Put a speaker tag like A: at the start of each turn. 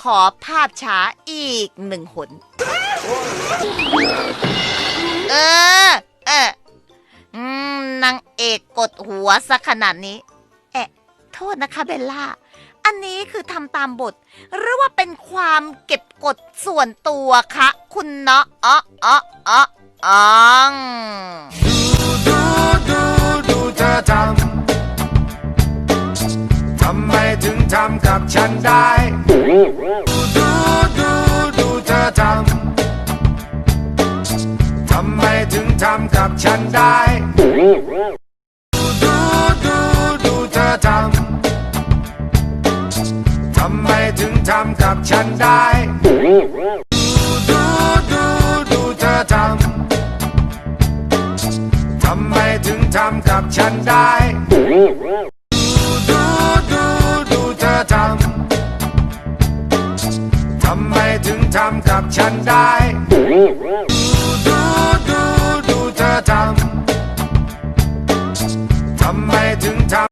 A: ขอภาพช้าอีกหนึ่งหน เออ เอออืมนางเอกกดหัวซะขนาดนี้ แอะ โทษนะคะเบลล่า อันนี้คือทำตามบท หรือว่าเป็นความเก็บกดส่วนตัวคะ คุณเนาะอ๋ออ๋ออ๋ออ๋อง
B: ดูดูดูเธอทำ ทำไมถึงทำกับฉันได้ ดูดูดูเธอทำ ทำไมถึงทำกับฉันได้ ดูดูดูเธอทำ ทำไมถึงทำกับฉันได้ ดูดูดูเธอทำ ทำไมถึงทำกับฉันได้ ทำ ทำไมถึงทำกับฉันได้ ดูดูดูเธอทำ ทำไมถึงทำ